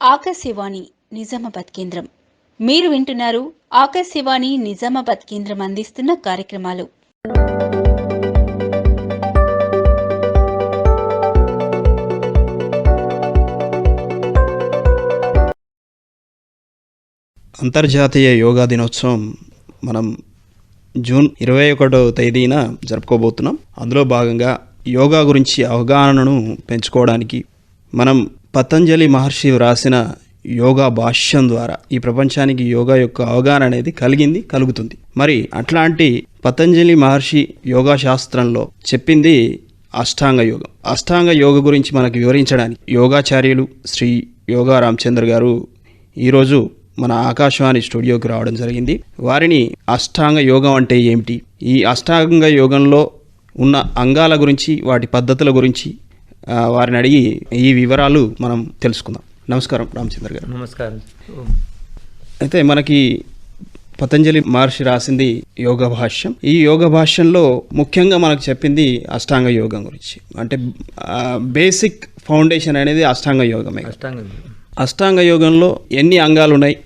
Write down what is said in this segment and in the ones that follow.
ఆకాశవాణి నిజామాబాద్ కేంద్రం. మీరు వింటున్నారు ఆకాశవాణి నిజామాబాద్ కేంద్రం అందిస్తున్న కార్యక్రమాలు. అంతర్జాతీయ యోగా దినోత్సవం మనం జూన్ ఇరవై ఒకటో తేదీన జరుపుకోబోతున్నాం. అందులో భాగంగా యోగా గురించి అవగాహనను పెంచుకోవడానికి మనం పతంజలి మహర్షి వ్రాసిన యోగా భాష్యం ద్వారా ఈ ప్రపంచానికి యోగా యొక్క అవగాహన అనేది కలిగింది కలుగుతుంది. మరి అట్లాంటి పతంజలి మహర్షి యోగా శాస్త్రంలో చెప్పింది అష్టాంగ యోగం. అష్టాంగ యోగ గురించి మనకు వివరించడానికి యోగాచార్యులు శ్రీ యోగా రామచంద్ర గారు ఈరోజు మన ఆకాశవాణి స్టూడియోకి రావడం జరిగింది. వారిని అష్టాంగ యోగం అంటే ఏమిటి? ఈ అష్టాంగ యోగంలో ఉన్న అంగాల గురించి వాటి పద్ధతుల గురించి వారిని అడిగి ఈ వివరాలు మనం తెలుసుకుందాం. నమస్కారం రామచంద్ర గారు. నమస్కారం. అయితే మనకి పతంజలి మహర్షి రాసింది యోగ భాష్యం. ఈ యోగ భాష్యంలో ముఖ్యంగా మనకు చెప్పింది అష్టాంగ యోగం గురించి. అంటే బేసిక్ ఫౌండేషన్ అనేది అష్టాంగ యోగమే. అష్టాంగం అష్టాంగ యోగంలో ఎన్ని అంగాలు ఉన్నాయి?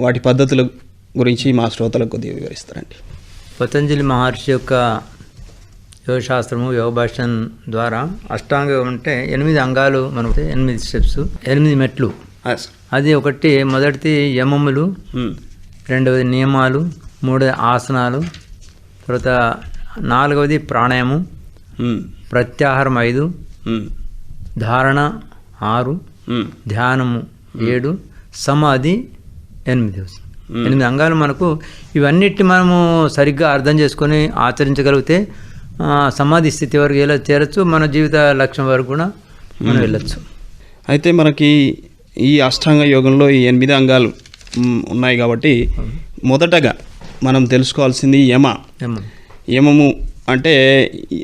వాటి పద్ధతుల గురించి మా శ్రోతలకు కొద్దిగా వివరిస్తారండి. పతంజలి మహర్షి యొక్క యోగశాస్త్రము యోగ భాష్యం ద్వారా అష్టాంగం అంటే ఎనిమిది అంగాలు మనకు ఎనిమిది స్టెప్స్ ఎనిమిది మెట్లు అది ఒకటి మొదటిది యమములు మ్మ్. రెండవది నియమాలు మూడవది ఆసనాలు తర్వాత నాలుగవది ప్రాణాయామం మ్మ్. ప్రత్యాహారం ఐదు మ్మ్. ధారణ ఆరు. ధ్యానము ఏడు సమాధి ఎనిమిది ఎనిమిది అంగాలు మనకు ఇవన్నిటి మనము సరిగ్గా అర్థం చేసుకొని ఆచరించగలిగితే సమాధి స్థితి వరకు ఎలా చేరచ్చు? మన జీవిత లక్ష్యం వరకు కూడా మనం వెళ్ళొచ్చు. అయితే మనకి ఈ అష్టాంగ యోగంలో ఈ ఎనిమిది అంగాలు ఉన్నాయి కాబట్టి మొదటగా మనం తెలుసుకోవాల్సింది యమ. యమం. యమము అంటే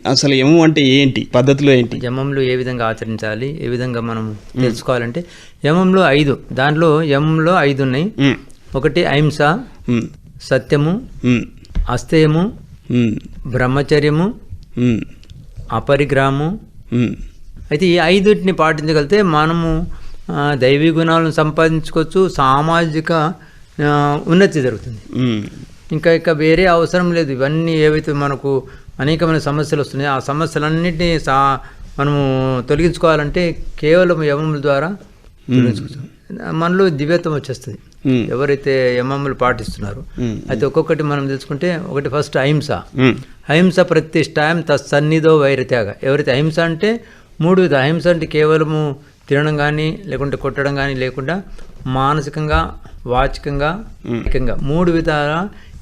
అసలు యమం అంటే ఏంటి? పద్ధతిలో ఏంటి? యమంలో ఏ విధంగా ఆచరించాలి? ఏ విధంగా మనం తెలుసుకోవాలంటే యమంలో ఐదు. దాంట్లో యమంలో ఐదు ఉన్నాయి. ఒకటి అహింస సత్యము మ్, అస్థేయము మ్, బ్రహ్మచర్యము అపరిగ్రహము అయితే ఈ ఐదుటిని పాటించగలిగితే మనము దైవీ గుణాలను సంపాదించుకోవచ్చు సామాజిక ఉన్నతి జరుగుతుంది. ఇంకా ఇక వేరే అవసరం లేదు. ఇవన్నీ ఏవైతే మనకు అనేకమైన సమస్యలు వస్తున్నాయో ఆ సమస్యలన్నింటినీ సా మనము తొలగించుకోవాలంటే కేవలం యమముల ద్వారా మనలో దివ్యత్వం వచ్చేస్తుంది. ఎవరైతే యమములు పాటిస్తున్నారో మ్, అయితే ఒక్కొక్కటి మనం తెలుసుకుంటే ఒకటి ఫస్ట్ అహింస. అహింస ప్రతిష్టాయం తత్సన్నిధో వైరత్యాగ ఎవరైతే అహింస అంటే మూడు విధ అహింస అంటే కేవలము తినడం కానీ లేకుంటే కొట్టడం కానీ లేకుండా మానసికంగా వాచికంగా మూడు విధాల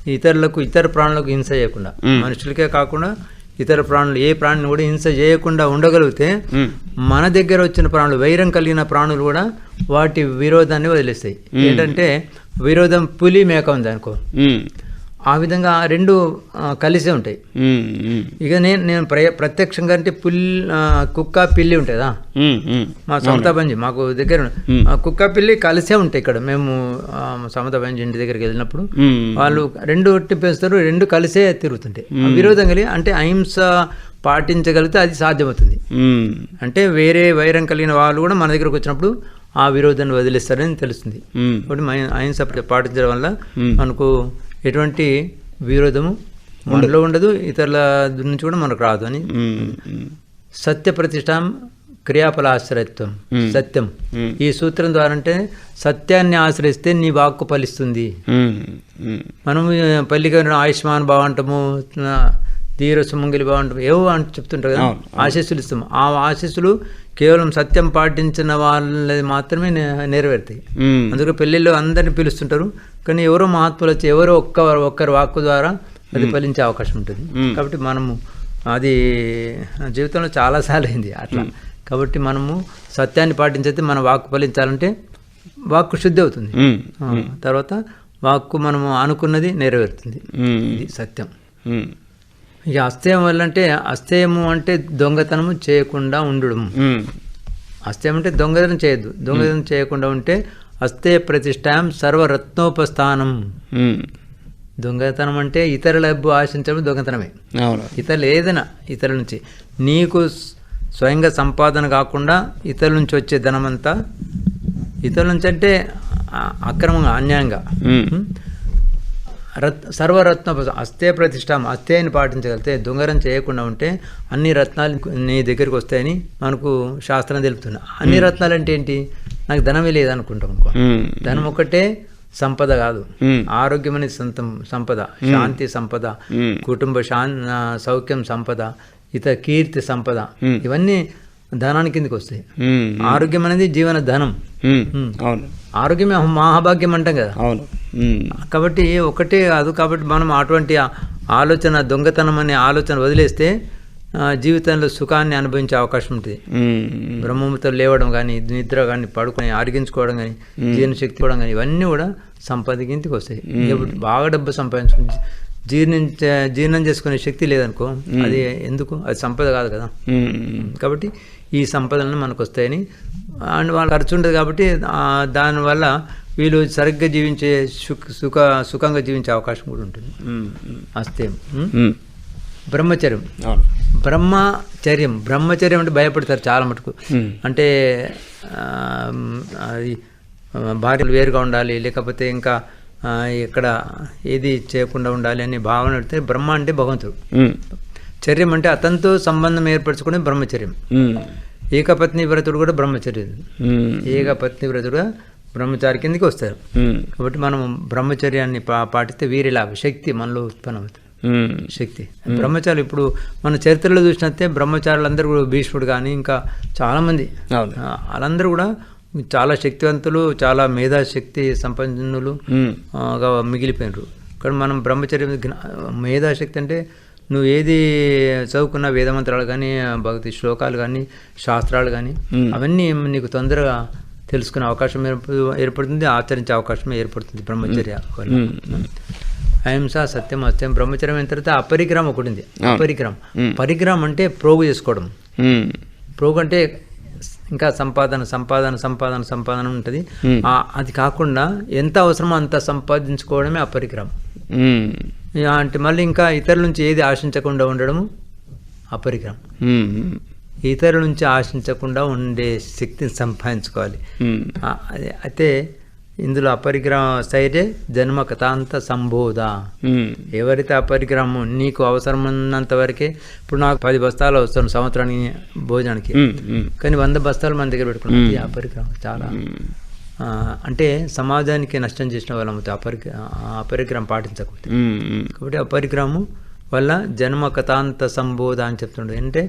ఇతరులకు ఇతర ప్రాణులకు హింస చేయకుండా. మనుషులకే కాకుండా ఇతర ప్రాణులు ఏ ప్రాణిని కూడా హింస చేయకుండా ఉండగలిగితే మన దగ్గర వచ్చిన ప్రాణులు వైరం కలిగిన ప్రాణులు కూడా వాటి విరోధాన్ని వదిలేస్తాయి. ఏంటంటే విరోధం పులి మేక ఉంది అనుకో. ఆ విధంగా రెండు కలిసే ఉంటాయి. ఇక నేను నేను ప్ర- ప్రత్యక్షంగా అంటే పుల్ ఆ, కుక్క పిల్లి ఉంటుందా మ్, సమతా బంజి మాకు దగ్గర కుక్క పిల్లి కలిసే ఉంటాయి ఇక్కడ. మేము సమతా బంజి ఇంటి దగ్గరికి వెళ్ళినప్పుడు వాళ్ళు రెండు ఒట్టి పెంచుతారు రెండు కలిసే తిరుగుతుంటాయి. విరోధం కలిగి అంటే అహింస పాటించగలిగితే అది సాధ్యమవుతుంది. అంటే వేరే వైరం కలిగిన వాళ్ళు కూడా మన దగ్గరకు వచ్చినప్పుడు ఆ విరోధాన్ని వదిలేస్తారని తెలుస్తుంది. అహింస పాటించడం వల్ల మనకు ఎటువంటి విరోధము మనలో ఉండదు ఇతరుల నుంచి కూడా మనకు రాదు అని. సత్య ప్రతిష్టాం క్రియాఫల ఆశ్రయత్వం సత్యం. ఈ సూత్రం ద్వారా అంటే సత్యాన్ని ఆశ్రయిస్తే నీ వాక్కు ఫలిస్తుంది. మనం పల్లికి ఆయుష్మాన్ బాగుంటాము ధీర సుమంగిలి బాగుంటాము ఏవో అని చెప్తుంటారు కదా ఆశీస్సులు ఇస్తాము. ఆ ఆశీస్సులు కేవలం సత్యం పాటించిన వాళ్ళది మాత్రమే నెరవేరుతాయి. అందుకే పెళ్ళిళ్ళు అందరిని పిలుస్తుంటారు. కానీ ఎవరో మహాత్ములు వచ్చి ఎవరో ఒక్క ఒక్కరి వాక్కు ద్వారా అది ఫలించే అవకాశం ఉంటుంది. కాబట్టి మనము అది జీవితంలో చాలాసార్లు అయింది అట్లా. కాబట్టి మనము సత్యాన్ని పాటించితే మన వాక్కు ఫలించాలంటే వాక్కు శుద్ధి అవుతుంది. తర్వాత వాక్కు మనము అనుకున్నది నెరవేరుతుంది. ఇది సత్యం. ఇక అస్థేయం వల్ల అంటే అస్థేయము అంటే దొంగతనము చేయకుండా ఉండడం అస్థేయం అంటే దొంగతనం చేయొద్దు. దొంగతనం చేయకుండా ఉంటే అస్థేయ ప్రతిష్టాం సర్వరత్నోపస్థానం. దొంగతనం అంటే ఇతరుల ఆశించడం దొంగతనమే. ఇతరులు ఏదైనా ఇతరుల నుంచి. నీకు స్వయంగా సంపాదన కాకుండా ఇతరుల నుంచి వచ్చే ధనమంతా ఇతరుల నుంచి అంటే అక్రమంగా అన్యాయంగా? రత్ సర్వరత్న అస్తే ప్రతిష్టాం అస్తేని పాటించగలిగితే దొంగరం చేయకుండా ఉంటే అన్ని రత్నాలు నీ దగ్గరికి వస్తాయని మనకు శాస్త్రం తెలుపుతున్నా అన్ని రత్నాలు అంటే ఏంటి నాకు ధనమే లేదనుకుంటాం అనుకో. ధనం ఒకటే సంపద కాదు. ఆరోగ్యం అనేది సంతం సంపద శాంతి సంపద. కుటుంబ సౌఖ్యం సంపద ఇతర కీర్తి సంపద. ఇవన్నీ ధనానికి కిందకి వస్తాయి. ఆరోగ్యం అనేది జీవన ధనం. అవును. ఆరోగ్యమే మహాభాగ్యం అంటాం కదా. అవును. కాబట్టి ఒకటే కాదు కాబట్టి మనం అటువంటి ఆలోచన దొంగతనం అనే ఆలోచన వదిలేస్తే జీవితంలో సుఖాన్ని అనుభవించే అవకాశం ఉంటుంది. బ్రహ్మముతో లేవడం కానీ నిద్ర కానీ పడుకొని ఆరిగించుకోవడం కానీ జీర్ణశక్తి పోవడం కానీ ఇవన్నీ కూడా సంపద కిందికి వస్తాయి బాగా డబ్బు సంపాదించుకుని జీర్ణించ జీర్ణం చేసుకునే శక్తి లేదనుకో అది ఎందుకు? అది సంపద కాదు కదా. కాబట్టి ఈ సంపదలను మనకు వస్తాయని అండ్ వాళ్ళ ఖర్చు ఉంటుంది కాబట్టి దానివల్ల వీళ్ళు సరిగ్గా జీవించే సుఖ సుఖ సుఖంగా జీవించే అవకాశం కూడా ఉంటుంది. అస్తే. బ్రహ్మచర్యం. బ్రహ్మచర్యం. బ్రహ్మచర్యం అంటే భయపడతారు చాలా మటుకు. అంటే భార్యలు వేరుగా ఉండాలి లేకపోతే ఇంకా ఇక్కడ ఏది చేయకుండా ఉండాలి అనే భావన పెడితే బ్రహ్మ అంటే భగవంతుడు. చర్యం అంటే అతనితో సంబంధం ఏర్పరచుకునే బ్రహ్మచర్యం. ఏకపత్ని వ్రతుడు కూడా బ్రహ్మచర్యం. ఏకపత్ని వ్రతుడు బ్రహ్మచారి కిందకి వస్తారు. కాబట్టి మనం బ్రహ్మచర్యాన్ని పా పాటిస్తే వీరి లాభ శక్తి మనలో ఉత్పన్నమవుతుంది ఉమ్. శక్తి బ్రహ్మచారులు ఇప్పుడు మన చరిత్రలో చూసినట్టే బ్రహ్మచారులందరూ కూడా భీష్ముడు కానీ ఇంకా చాలామంది వాళ్ళందరూ కూడా చాలా శక్తివంతులు చాలా మేధాశక్తి సంపన్నులు ఉమ్. ఆ, గా మిగిలిపోయినారు కానీ మనం బ్రహ్మచర్యం మేధాశక్తి అంటే నువ్వు ఏది చదువుకున్న వేదమంత్రాలు కానీ భక్తి శ్లోకాలు కానీ శాస్త్రాలు కానీ. అవన్నీ నీకు తొందరగా తెలుసుకునే అవకాశం ఏర్ప- ఏర్పడుతుంది ఆచరించే అవకాశం ఏర్పడుతుంది బ్రహ్మచర్య. అహింస సత్యం అత్యం బ్రహ్మచర్యం అయిన తర్వాత అపరిగ్రహం ఒకటి ఉంది. అపరిగ్రహం. పరిగ్రహం అంటే ప్రోగు చేసుకోవడం. ప్రోగు అంటే ఇంకా సంపాదన సంపాదన సంపాదన సంపాదన ఉంటుంది అది కాకుండా ఎంత అవసరమో అంత సంపాదించుకోవడమే అపరిగ్రహం అంటే మళ్ళీ ఇంకా ఇతరుల నుంచి ఏది ఆశించకుండా ఉండడము అపరిగ్రహం. ఇతరుల నుంచి ఆశించకుండా ఉండే శక్తిని సంపాదించుకోవాలి. అయితే ఇందులో అపరిగ్రహం సైడే జన్మ కథాంత సంబోధ. ఎవరైతే అపరిగ్రహము నీకు అవసరం ఉన్నంత వరకే ఇప్పుడు నాకు పది బస్తాలు అవసరం సంవత్సరానికి భోజనానికి. కానీ వంద బస్తాలు మన దగ్గర పెట్టుకున్నాం. అపరిగ్రహం చాలా. అంటే సమాజానికి నష్టం చేసిన వాళ్ళం అవుతాం అపరిగ్ర ఆ అపరిగ్రహం పాటించకపోతే. కాబట్టి అపరిగ్రహము వల్ల జన్మ కథాంత సంబోధ అని చెప్తుండే అంటే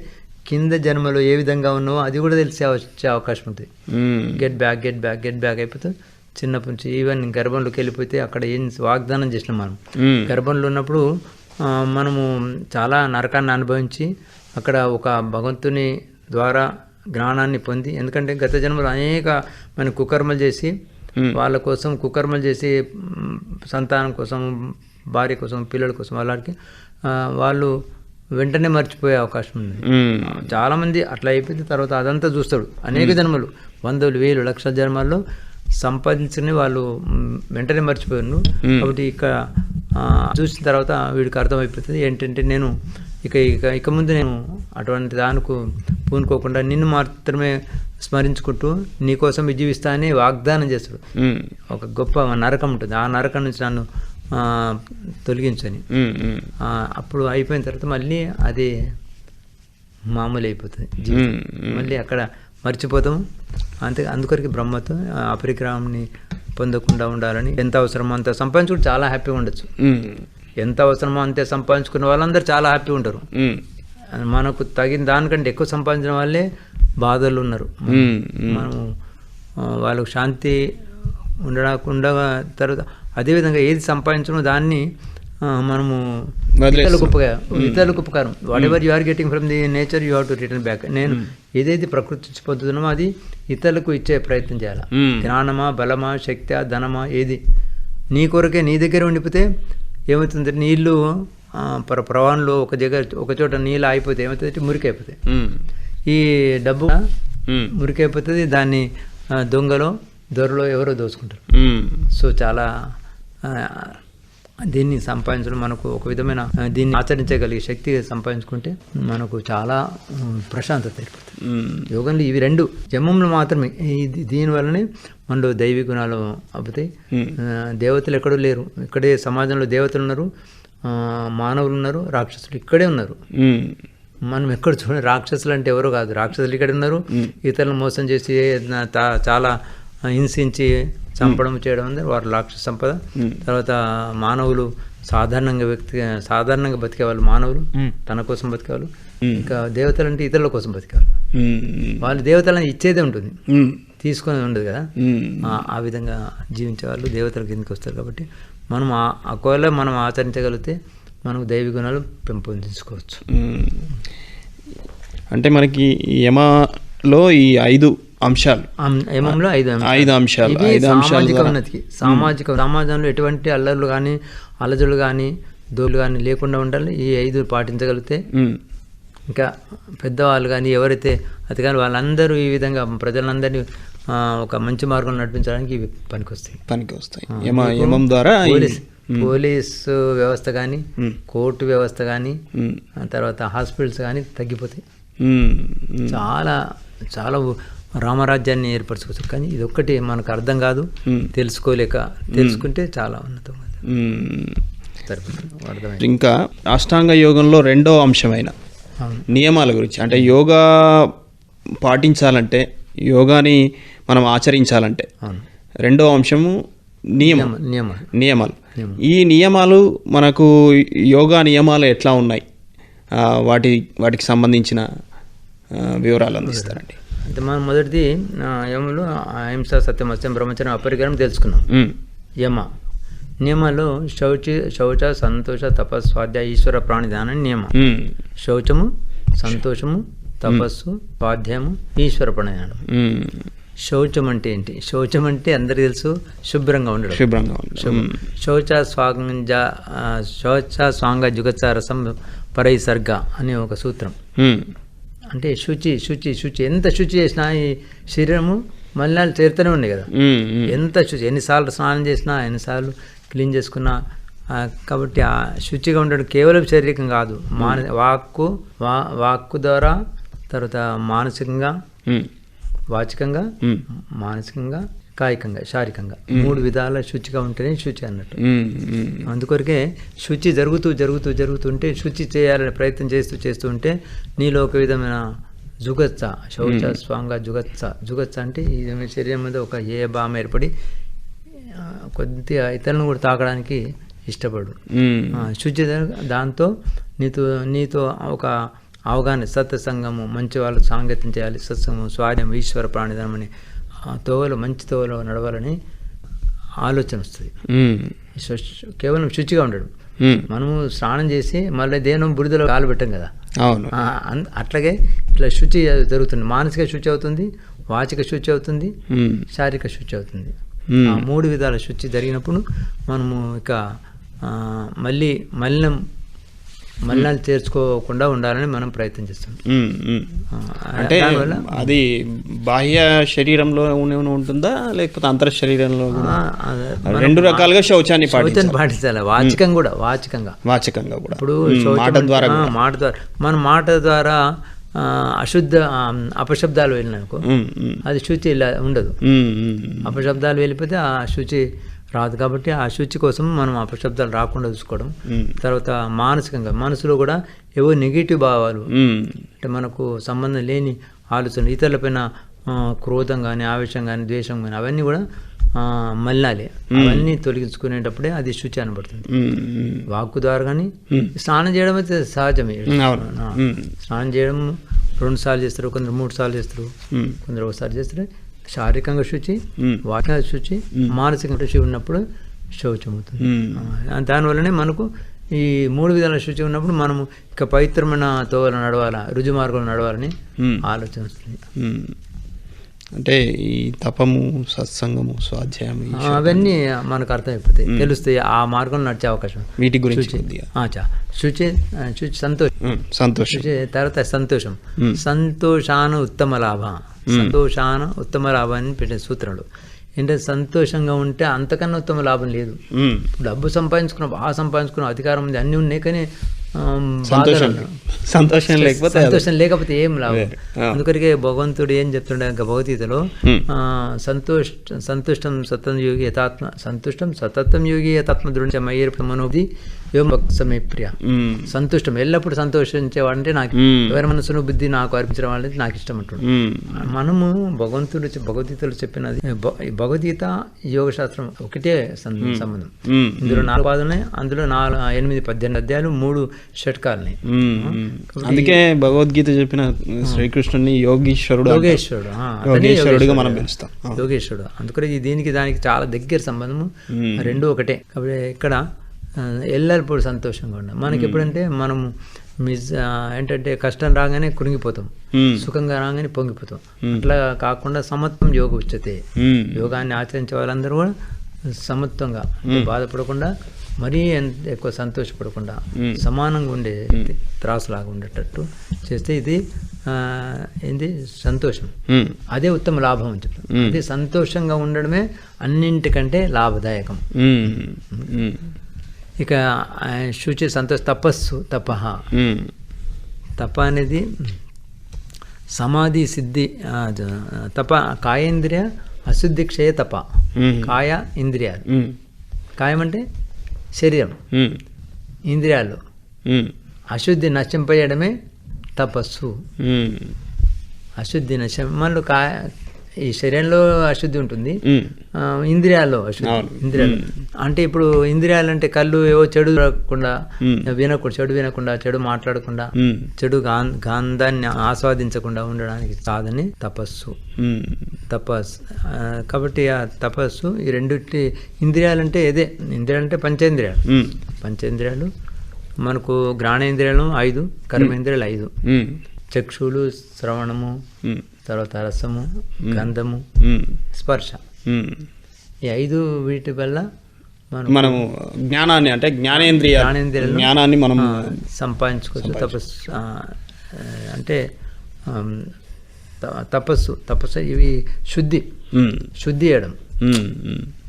కింద జన్మలో ఏ విధంగా ఉన్నావో అది కూడా తెలిసే వచ్చే అవకాశం ఉంటుంది. Get back get back get back అయిపోతే చిన్నప్పటి నుంచి ఈవెన్ గర్భంలోకి వెళ్ళిపోతే అక్కడ ఏం వాగ్దానం చేసినాం మనం. గర్భంలో ఉన్నప్పుడు మనము చాలా నరకాన్ని అనుభవించి అక్కడ ఒక భగవంతుని ద్వారా జ్ఞానాన్ని పొంది ఎందుకంటే గత జన్మలో అనేక మన కుకర్మలు చేసి. వాళ్ళ కోసం కుకర్మలు చేసి సంతానం కోసం భార్య కోసం పిల్లల కోసం వాళ్ళకి వాళ్ళు వెంటనే మర్చిపోయే అవకాశం ఉంది. చాలామంది అట్లా అయిపోయిన తర్వాత అదంతా చూస్తాడు. అనేక జన్మలు వందలు వేలు లక్షల జన్మల్లో సంపాదించుకుని వాళ్ళు వెంటనే మర్చిపోయారు. కాబట్టి ఇక చూసిన తర్వాత వీడికి అర్థమైపోతుంది. ఏంటంటే నేను ఇక ఇక ఇక ముందు నేను అటువంటి దానికి పూనుకోకుండా నిన్ను మాత్రమే స్మరించుకుంటూ నీకోసం జీవిస్తా అని వాగ్దానం చేస్తాడు. ఒక గొప్ప నరకం ఉంటుంది ఆ నరకం నుంచి నన్ను తొలగించని అప్పుడు అయిపోయిన తర్వాత మళ్ళీ అది మామూలు అయిపోతుంది. మళ్ళీ అక్కడ మర్చిపోతాము అంతే అందుకొరకు బ్రహ్మతో ఆ అపరిగ్రహాన్ని పొందకుండా ఉండాలని ఎంత అవసరమో అంత సంపాదించుకుంటే చాలా హ్యాపీగా ఉండొచ్చు. ఎంత అవసరమో అంతే సంపాదించుకున్న వాళ్ళందరూ చాలా హ్యాపీగా ఉంటారు. మనకు తగిన దానికంటే ఎక్కువ సంపాదించిన వాళ్ళే బాధలు ఉన్నారు. మనము వాళ్ళకు శాంతి ఉండకుండా తర్వాత అదేవిధంగా ఏది సంపాదించడం దాన్ని మనము. ఇతరులకు ఉపకారం ఇతరులకు ఉపకారం whatever you are getting from the nature you have to return back నేను ఏదైతే ప్రకృతి నుంచి పొందుతున్నామో అది ఇతరులకు ఇచ్చే ప్రయత్నం చేయాలి. జ్ఞానమా బలమా శక్తి ధనమా ఏది? నీ కొరకే నీ దగ్గర ఉండిపోతే ఏమవుతుంది నీళ్ళు ప్ర ప్రవాహంలో ఒక దగ్గర ఒక చోట నీళ్ళు ఆగిపోతే ఏమవుతుంది మురికి అయిపోతాయి. ఈ డబ్బు. మురికైపోతుంది దాన్ని దొంగలో దొరలో ఎవరో దోచుకుంటారు. సో చాలా దీన్ని సంపాదించడం మనకు ఒక విధమైన దీన్ని ఆచరించగలిగే శక్తి సంపాదించుకుంటే మనకు చాలా ప్రశాంతత ఏర్పడుతుంది. యోగంలో ఇవి రెండు జమ్మంలో మాత్రమే ఇది దీనివల్లనే మనలో దైవీ గుణాలు. ఆ, దేవతలు ఎక్కడో లేరు ఇక్కడే సమాజంలో దేవతలు ఉన్నారు మానవులు ఉన్నారు రాక్షసులు ఇక్కడే ఉన్నారు. మనం ఎక్కడ చూడ రాక్షసులు అంటే ఎవరో కాదు. రాక్షసులు ఇక్కడ ఉన్నారు. ఇతరులను మోసం చేసి చాలా హింసించి చంపడం చేయడం ఉంది వారు రాక్షస సంపద. తర్వాత మానవులు సాధారణంగా వ్యక్తి సాధారణంగా బతికే వాళ్ళు మానవులు తన కోసం బతికేవాళ్ళు. ఇంకా దేవతలు అంటే ఇతరుల కోసం బతికేవాళ్ళు. వాళ్ళు దేవతలను ఇచ్చేదే ఉంటుంది. తీసుకొని ఉండదు కదా. ఆ విధంగా జీవించే వాళ్ళు దేవతల కిందకి వస్తారు కాబట్టి మనం ఆ- ఒకవేళ మనం ఆచరించగలిగితే మనకు దైవ గుణాలు పెంపొందించుకోవచ్చు. అంటే మనకి యమలో ఈ ఐదు అంశాలు. యమంలో ఐదు. ఐదు అంశాలు. ఐదు అంశాల ఉన్నతికి. సామాజిక సమాజంలో ఎటువంటి అల్లర్లు కానీ అలజడులు కానీ దోలు కానీ లేకుండా ఉండాలి. ఈ ఐదు పాటించగలిగితే. ఇంకా పెద్దవాళ్ళు కానీ ఎవరైతే అది కానీ వాళ్ళందరూ ఈ విధంగా ప్రజలందరినీ ఒక మంచి మార్గం నడిపించడానికి ఇవి పనికొస్తాయి. పనికి వస్తాయి యమ యమం ద్వారా పోలీస్ పోలీసు వ్యవస్థ కానీ. కోర్టు వ్యవస్థ కానీ తర్వాత హాస్పిటల్స్ కానీ తగ్గిపోతాయి. చాలా చాలా రామరాజ్యాన్ని ఏర్పరచుకోవచ్చు. కానీ ఇది ఒక్కటి మనకు అర్థం కాదు. తెలుసుకోలేక తెలుసుకుంటే చాలా ఉన్నతం ఇంకా అష్టాంగ యోగంలో రెండో అంశమైన నియమాల గురించి. అంటే యోగా పాటించాలంటే యోగాని మనం ఆచరించాలంటే. అవును. రెండో అంశము నియమం. నియమ- నియమాలు. నియమాలు. నియమం. ఈ నియమాలు మనకు యోగా నియమాలు ఎట్లా ఉన్నాయి? వాటి వాటికి సంబంధించిన వివరాలు అందిస్తారండి. అంటే మనం మొదటిది యమలో అహింస సత్యం అత్యం బ్రహ్మచర్యం అపరికరం తెలుసుకున్నాం. యమ. నియమాలు శౌచి శౌచ సంతోష తపస్సు స్వాధ్యాయ ఈశ్వర ప్రాణిధానం నియమం. శౌచము సంతోషము తపస్సు స్వాధ్యాయము ఈశ్వర ప్రాణిధానం. శౌచం అంటే ఏంటి శౌచం అంటే అందరికీ తెలుసు శుభ్రంగా ఉండడం శుభ్రంగా శుభ్రం. శౌచ స్వాంగ శౌచ స్వాంగ జుగత్సారసం పరైసర్గ అనే ఒక సూత్రం. అంటే శుచి శుచి శుచి ఎంత శుచి చేసినా ఈ శరీరము మలినాలు చేరుతూనే ఉన్నాయి కదా. ఎంత శుచి ఎన్నిసార్లు స్నానం చేసినా ఎన్నిసార్లు క్లీన్ చేసుకున్నా కాబట్టి ఆ శుచిగా ఉండడం కేవలం శారీరకం కాదు మాన వాక్కు వా వాక్కు ద్వారా తర్వాత మానసికంగా. వాచికంగా. మానసికంగా కాయికంగా శారీరకంగా. మూడు విధాల శుచిగా ఉంటేనే శుచి అన్నట్టు. అందుకొరకే శుచి జరుగుతూ జరుగుతూ జరుగుతుంటే శుచి చేయాలని ప్రయత్నం చేస్తూ చేస్తూ ఉంటే నీలో ఒక విధమైన జుగత్స శౌచ స్వాంగ జుగత్స జుగత్స అంటే ఈ శరీరం మీద ఒక ఏ భామ ఏర్పడి కొద్దిగా ఇతరులను కూడా తాకడానికి ఇష్టపడు. శుచి దాంతో నీతో నీతో ఒక అవగాహన సత్సంగము మంచి వాళ్ళు సాంగత్యం చేయాలి సత్సంగం స్వాధ్యం ఈశ్వర ప్రాణిధనం అని ఆ తోవలో మంచి తోవలో నడవాలని ఆలోచన వస్తుంది. కేవలం శుచిగా ఉండడు. మనము స్నానం చేసి మళ్ళీ దేనం బుడిదలో కాలు పెట్టం కదా. అవును. అట్లాగే ఇట్లా శుచి జరుగుతుంది. మానసిక శుచి అవుతుంది వాచిక శుచి అవుతుంది. శారీరక శుచి అవుతుంది. మూడు విధాల శుచి జరిగినప్పుడు మనము ఇక మళ్ళీ మలినం మలినాలు చేర్చుకోకుండా ఉండాలని మనం ప్రయత్నం చేస్తాం. అంటే అది బాహ్య శరీరంలో ఉంటుందా? లేకపోతే అంతర శరీరంలో రెండు రకాలుగా శౌచాన్ని శౌచాన్ని పాటించాలి. పాటించాలి. వాచికం కూడా వాచికంగా. వాచకంగా కూడా. ఇప్పుడు మాట ద్వారా. మాట ద్వారా. మన మాట ద్వారా అశుద్ధ అపశబ్దాలు వెళ్ళిననుకో. మ్మ్. అది శుచి ఇలా ఉండదు. అపశబ్దాలు వెళ్ళిపోతే ఆ శుచి రాదు కాబట్టి ఆ శుచి కోసం మనం అపశబ్దాలు రాకుండా చూసుకోవడం. తర్వాత మానసికంగా మనసులో కూడా ఏవో నెగిటివ్ భావాలు. అంటే మనకు సంబంధం లేని ఆలోచనలు ఇతరులపైన క్రోధం కానీ ఆవేశం కానీ ద్వేషం కానీ అవన్నీ కూడా ఆ, మలినాలే అవన్నీ తొలగించుకునేటప్పుడే అది శుచి అనబడుతుంది. వాక్కు ద్వారా కానీ. స్నానం చేయడం అయితే సహజమే. స్నానం చేయడం రెండు సార్లు చేస్తారు కొందరు మూడు సార్లు చేస్తారు. కొందరు ఒకసారి చేస్తారు శారీరకంగా శుచి. వాచన శుచి మానసిక శుచి ఉన్నప్పుడు శౌచం అవుతుంది మ్మ్. ఆ, దానివల్లనే మనకు ఈ మూడు విధాల శుచి ఉన్నప్పుడు మనము ఇక పవిత్రమైన తోవలు నడవాలా రుజు మార్గంలో నడవాలని. ఆలోచన వస్తుంది. అంటే ఈ తపము సత్సంగము స్వాధ్యాయం ఈ ఆ, అవన్నీ మనకు అర్థమైపోతాయి తెలుస్తాయి ఆ మార్గంలో నడిచే అవకాశం. వీటి గురించి శుచి శుచి సంతోషం. సంతోషం తర్వాత సంతోషం. సంతోషాన ఉత్తమ లాభ సంతోషాన ఉత్తమ లాభ అని పెట్టిన సూత్రంలో. ఏంటంటే సంతోషంగా ఉంటే అంతకన్నా ఉత్తమ లాభం లేదు. ఉమ్. డబ్బు సంపాదించుకున్నాం బాగా సంపాదించుకున్నాం అధికారం ఉంది. అన్నీ ఉన్నాయి కానీ సంతోషం సంతోషం లేకపోతే సంతోషం లేకపోతే ఏం లాభం. అందుకొరికే భగవంతుడు ఏం చెప్తుండే భగవద్గీతలో? Hmm. ఆ, సంతోష్ సంతుష్టం సతం యోగి యథాత్మ సంతుష్టం సతత్వం యోగి యథాత్మ దృఢ మయ్యర్ సమయ ప్రియ ఉమ్. సంతుష్టం ఎల్లప్పుడు సంతోషించేవాడంటే నాకు. ఎవరి మనసును బుద్ధి నాకు అర్పించడం అనేది నాకు ఇష్టం ఉమ్. మనము భగవంతుడు భగవద్గీతలో చెప్పినది భగవద్గీత యోగ శాస్త్రం ఒకటే సంబంధం. ఇందులో నాలుగు పాదాలు అందులో నాలుగు ఎనిమిది పద్దెనిమిది అధ్యాయాలు మూడు షట్కాలని. అందుకే భగవద్గీత చెప్పిన శ్రీకృష్ణుని యోగీశ్వరుడు. యోగేశ్వరుడు యోగేశ్వరుడిగా మనం. పిలుస్తాం. యోగేశ్వరుడు అందుకని దీనికి దానికి చాలా దగ్గర సంబంధము. రెండు ఒకటే కాబట్టి ఇక్కడ ఎల్లప్పుడు సంతోషంగా ఉండాలి మనకి ఎప్పుడంటే మనం మిస్ ఏంటంటే కష్టం రాగానే కురింగిపోతాం. సుఖంగా రాగానే పొంగిపోతాం. అట్లా కాకుండా సమత్వం యోగ ఉచ్యతే. ఉమ్. యోగాన్ని ఆచరించే వాళ్ళందరూ కూడా సమత్వంగా. బాధపడకుండా మరీ ఎంత ఎక్కువ సంతోషపడకుండా. సమానంగా ఉండే త్రాసులాగా ఉండేటట్టు చేస్తే ఇది ఏంది? సంతోషం. అదే ఉత్తమ లాభం అని చెప్తాం. అదే సంతోషంగా ఉండడమే అన్నింటికంటే లాభదాయకం. ఇక శుచి సంతోష తపస్సు ఉమ్. తప అనేది సమాధి సిద్ధి తప కాయేంద్రియ అశుద్ధి క్షయ తప. కాయ ఇంద్రియాలు. కాయం అంటే శరీరం. ఇంద్రియాలు. అశుద్ధి నశింపజేయడమే తపస్సు. అశుద్ధి నశం మళ్ళీ కాయ ఈ శరీరంలో అశుద్ధి ఉంటుంది ఇంద్రియాల్లో అశుద్ధి. ఇంద్రియాలు అంటే ఇప్పుడు ఇంద్రియాలు అంటే కళ్ళు ఏవో చెడు రాకుండా. వినకుండా చెడు వినకుండా చెడు మాట్లాడకుండా. చెడు గాంధాన్ని ఆస్వాదించకుండా ఉండడానికి సాధనే తపస్సు. తపస్సు కాబట్టి ఆ తపస్సు ఈ రెండిటి ఇంద్రియాలంటే ఇదే ఇంద్రియాలంటే పంచేంద్రియాలు. పంచేంద్రియాలు మనకు జ్ఞానేంద్రియాలు ఐదు కర్మేంద్రియాలు ఐదు. చక్షులు శ్రవణము. తర్వాత రసము గంధము. స్పర్శ. ఈ ఐదు వీటి వల్ల మనం మనము జ్ఞానాన్ని అంటే జ్ఞానేంద్రియ జ్ఞానాన్ని మనం సంపాదించుకోవచ్చు తపస్సు అంటే తపస్సు తపస్సు ఇవి శుద్ధి. శుద్ధి చేయడం.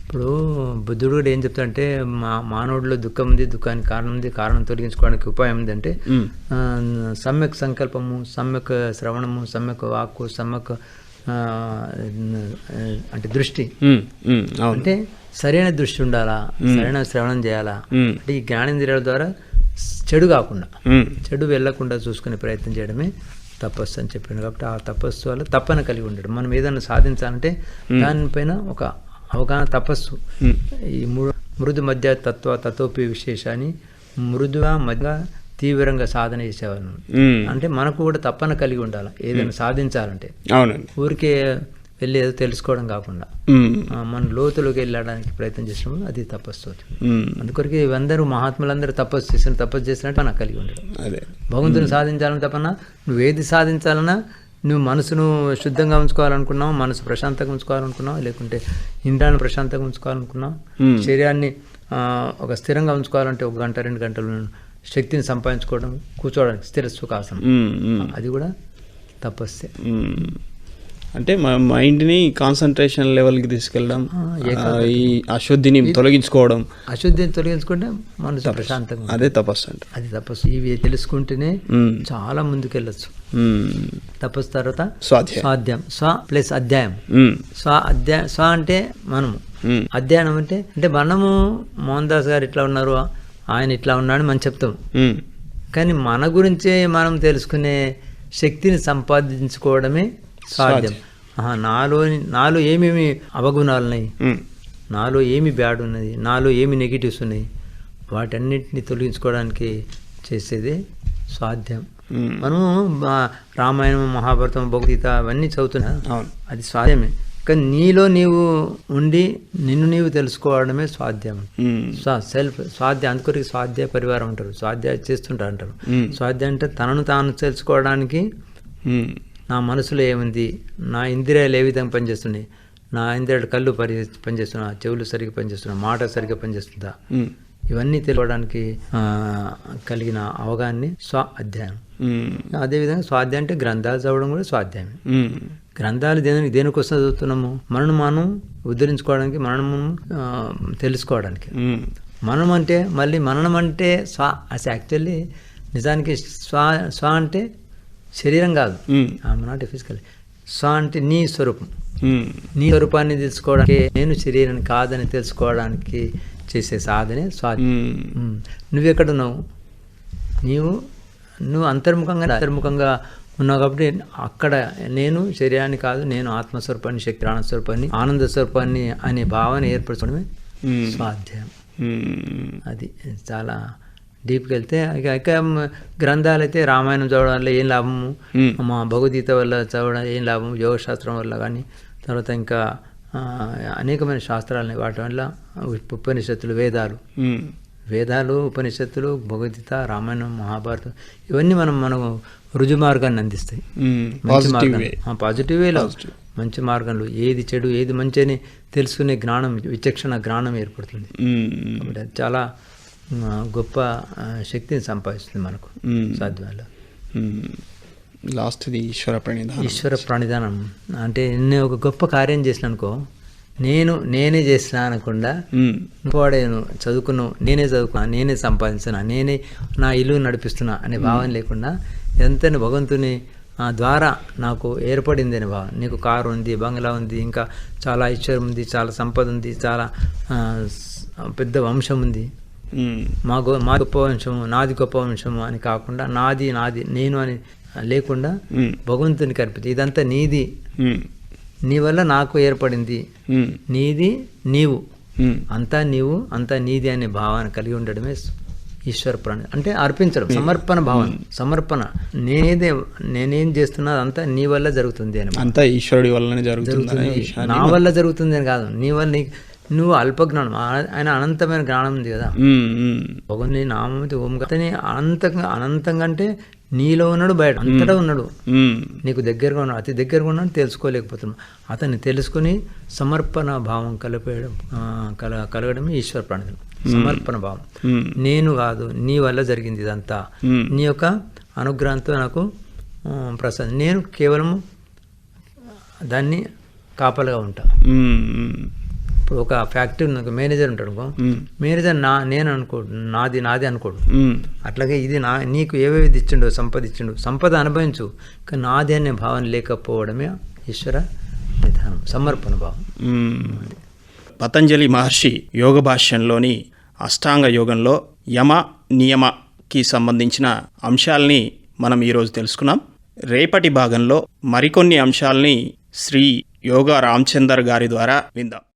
ఇప్పుడు బుద్ధుడు కూడా ఏం చెప్తాడంటే మా మానవుడిలో దుఃఖం ఉంది దుఃఖానికి కారణం ఉంది కారణం తొలగించుకోవడానికి ఉపాయం ఏంటంటే సమ్యక్ సంకల్పము సమ్యక్ శ్రవణము సమ్యక్ వాక్కు సమ్యక్ అంటే దృష్టి. అంటే సరైన దృష్టి ఉండాలా? సరైన శ్రవణం చేయాలా. అంటే ఈ జ్ఞానేంద్రియాల ద్వారా చెడు కాకుండా. చెడు వెళ్ళకుండా చూసుకునే ప్రయత్నం చేయడమే తపస్సు అని చెప్పిండు కాబట్టి ఆ తపస్సు వల్ల తప్పన కలిగి ఉండడం. మనం ఏదైనా సాధించాలంటే దానిపైన ఒక అవగాహన తపస్సు. ఈ మృదు మధ్య తత్వ తత్వోపి విశేషాన్ని మృదుగా మధ్య తీవ్రంగా సాధన చేసేవాళ్ళం. అంటే మనకు కూడా తప్పన కలిగి ఉండాలి. ఏదైనా సాధించాలంటే. ఊరికే వెళ్ళి ఏదో తెలుసుకోవడం కాకుండా. మన లోతులోకి వెళ్ళడానికి ప్రయత్నం చేసినప్పుడు అది తపస్సు అవుతుంది. అందుకొరికి ఇవందరూ మహాత్ములందరూ తపస్సు చేసిన తపస్సు చేసినట్టు మనకు కలిగి ఉండడం అదే. భగవంతుని సాధించాలని తపన నువ్వు ఏది సాధించాలన్నా నువ్వు మనసును శుద్ధంగా ఉంచుకోవాలనుకున్నావు మనసు ప్రశాంతంగా ఉంచుకోవాలనుకున్నావు లేకుంటే ఇంద్రాన్ని ప్రశాంతంగా ఉంచుకోవాలనుకున్నావు. శరీరాన్ని ఒక స్థిరంగా ఉంచుకోవాలంటే ఒక గంట రెండు గంటలు శక్తిని సంపాదించుకోవడం కూర్చోవడానికి స్థిర సుఖాసనం. అది కూడా తపస్సే. అంటే మన మైండ్ని కాన్సన్ట్రేషన్ లెవెల్కి తీసుకెళ్ళడం ఈ అశుద్ధిని తొలగించుకోవడం అశుద్ధిని తొలగించుకుంటే మనసు ప్రశాంతంగా. అదే తపస్సు అంటే అది తపస్సు ఇవి తెలుసుకుంటేనే. చాలా ముందుకెళ్ళచ్చు. తపస్సు తర్వాత స్వాధ్యాయం స్వ ప్లస్ అధ్యాయం. స్వ అధ్యాయం స్వ అంటే మనము. అధ్యయనం అంటే అంటే మనము మోహన్ దాస్ గారు ఇట్లా ఉన్నారు ఆయన ఇట్లా ఉన్నాడని మనం చెప్తాం. కానీ మన గురించే మనం తెలుసుకునే శక్తిని సంపాదించుకోవడమే సాధ్యం. నాలో నాలో ఏమేమి అవగుణాలు ఉన్నాయి. నాలో ఏమి బ్యాడ్ ఉన్నది? నాలో ఏమి నెగిటివ్స్ ఉన్నాయి? వాటన్నిటిని తొలగించుకోవడానికి చేసేదే స్వాధ్యం. మనము రామాయణం మహాభారతం భగవద్గీత అవన్నీ చదువుతున్నా అది స్వాధ్యమే కానీ నీలో నీవు ఉండి నిన్ను నీవు తెలుసుకోవడమే స్వాధ్యం సెల్ఫ్ స్వాధ్యాయ అందుకొరికి స్వాధ్యాయ పరివారం అంటారు. స్వాధ్యాయ చేస్తుంటారు అంటారు. మ్మ్. స్వాధ్యాయం అంటే తనను తాను తెలుసుకోవడానికి. నా మనసులో ఏముంది? నా ఇంద్రియాలు ఏ విధంగా పనిచేస్తున్నాయి? నా ఇంద్రియాలు కళ్ళు పని పనిచేస్తున్నా చెవులు సరిగ్గా పనిచేస్తున్నా మాట సరిగ్గా పనిచేస్తుందా. ఇవన్నీ తెలియడానికి కలిగిన అవగాహన్ని స్వ అధ్యాయం. అదేవిధంగా స్వాధ్యాయం అంటే గ్రంథాలు చదవడం కూడా స్వాధ్యాయం. గ్రంథాలు దేని దేనికోసం చదువుతున్నాము? మనను మనం ఉద్ధరించుకోవడానికి మనము తెలుసుకోవడానికి. మనం అంటే మళ్ళీ మననం అంటే స్వ అసలు యాక్చువల్లీ నిజానికి స్వ స్వ అంటే శరీరం కాదు. ఉమ్, నాట్ ఫిజికల్ స్వ అంటే నీ స్వరూపం. నీ స్వరూపాన్ని తెలుసుకోవడానికి నేను శరీరం కాదని తెలుసుకోవడానికి చేసే సాధనే ఉమ్. నువ్వెక్కడున్నావు నీవు నువ్వు అంతర్ముఖంగా అంతర్ముఖంగా ఉన్నావు కాబట్టి అక్కడ నేను శరీరాన్ని కాదు నేను ఆత్మస్వరూపాన్ని శక్తి స్వరూపాన్ని ఆనంద స్వరూపాన్ని అనే భావన ఏర్పరచడమే ఉమ్, స్వాధ్యాయం. అది చాలా డీప్కి వెళ్తే ఇక గ్రంథాలు అయితే రామాయణం చదవడం వల్ల ఏం లాభము? మా. భగవద్గీత వల్ల చదవడం ఏం లాభం యోగశాస్త్రం వల్ల కానీ తర్వాత ఇంకా అనేకమైన శాస్త్రాలని వాటి వల్ల ఉపనిషత్తులు వేదాలు. వేదాలు ఉపనిషత్తులు భగవద్గీత రామాయణం మహాభారతం ఇవన్నీ మనం మనం రుజు మార్గాన్ని అందిస్తాయి. మంచి పాజిటివ్ మార్గం పాజిటివ్ వేలో మంచి మార్గంలో ఏది చెడు ఏది మంచి అని తెలుసుకునే జ్ఞానం విచక్షణ జ్ఞానం ఏర్పడుతుంది. చాలా గొప్ప శక్తిని సంపాదిస్తుంది మనకు సాధ్యాలు. లాస్ట్ది ఈశ్వర ప్రణిధానం. ఈశ్వర ప్రణిధానం. అంటే నేను ఒక గొప్ప కార్యం చేసిన అనుకో నేను నేనే చేసిన అనకుండా వాడేను చదువుకున్నావు నేనే చదువుకున్నా నేనే సంపాదించిన నేనే నా ఇల్లు నడిపిస్తున్నా అనే భావన లేకుండా ఎంతని భగవంతుని ద్వారా నాకు ఏర్పడింది అనే భావన. నీకు కారు ఉంది బంగ్లా ఉంది ఇంకా చాలా ఐశ్వర్యం ఉంది చాలా సంపద ఉంది చాలా పెద్ద వంశం ఉంది. మా గొ మా గొప్ప వంశము నాది గొప్ప వంశము అని కాకుండా నాది నాది నేను అని లేకుండా ఉమ్, భగవంతునికి అర్పితే ఇదంతా నీది. నీ వల్ల నాకు ఏర్పడింది. నీది నీవు. అంతా నీవు అంతా నీది అనే భావన కలిగి ఉండడమే ఈశ్వర ప్రాణి. అంటే అర్పించడం సమర్పణ భావన. సమర్పణ. నేనేదే నేనేం చేస్తున్నా అంతా నీ వల్ల జరుగుతుంది అని. అంతా ఈశ్వరుడి వల్లనే జరుగుతుంది నా వల్ల జరుగుతుంది అని కాదు. నీ వల్ల నువ్వు అల్ప జ్ఞానం ఆయన అనంతమైన జ్ఞానం ఉంది కదా. ఉమ్, ఉమ్, భగవన్ నామం ఓం అతని అనంతంగా అనంతంగా అంటే నీలో ఉన్నాడు బయట అంతటా ఉన్నాడు. నీకు దగ్గరగా ఉన్నాడు అతి దగ్గరగా ఉన్నాడు తెలుసుకోలేకపోతున్నాం. అతన్ని తెలుసుకొని సమర్పణ భావం కలిపేయడం కల కలగడమే ఈశ్వర ప్రణిధం సమర్పణ భావం. నేను కాదు నీ వల్ల జరిగింది ఇదంతా. నీ యొక్క అనుగ్రహంతో నాకు ప్రసాదం. నేను కేవలము దాన్ని కాపలుగా ఉంటా. ఇప్పుడు ఒక ఫ్యాక్టరీ ఒక మేనేజర్ ఉంటాడు అనుకో. మేనేజర్ నా నేను అనుకోడు నాది నాది అనుకోడు. అట్లాగే ఇది నా నీకు ఏవేవి ఇచ్చిండో సంపద ఇచ్చిండు సంపద అనుభవించు. కానీ నాది అనే భావన లేకపోవడమే ఈశ్వర విధానం సమర్పణ భావం. పతంజలి మహర్షి యోగ భాష్యంలోని అష్టాంగ యోగంలో యమ నియమకి సంబంధించిన అంశాల్ని మనం ఈరోజు తెలుసుకున్నాం. రేపటి భాగంలో మరికొన్ని అంశాల్ని శ్రీ యోగా రామచందర్ గారి ద్వారా విందాం.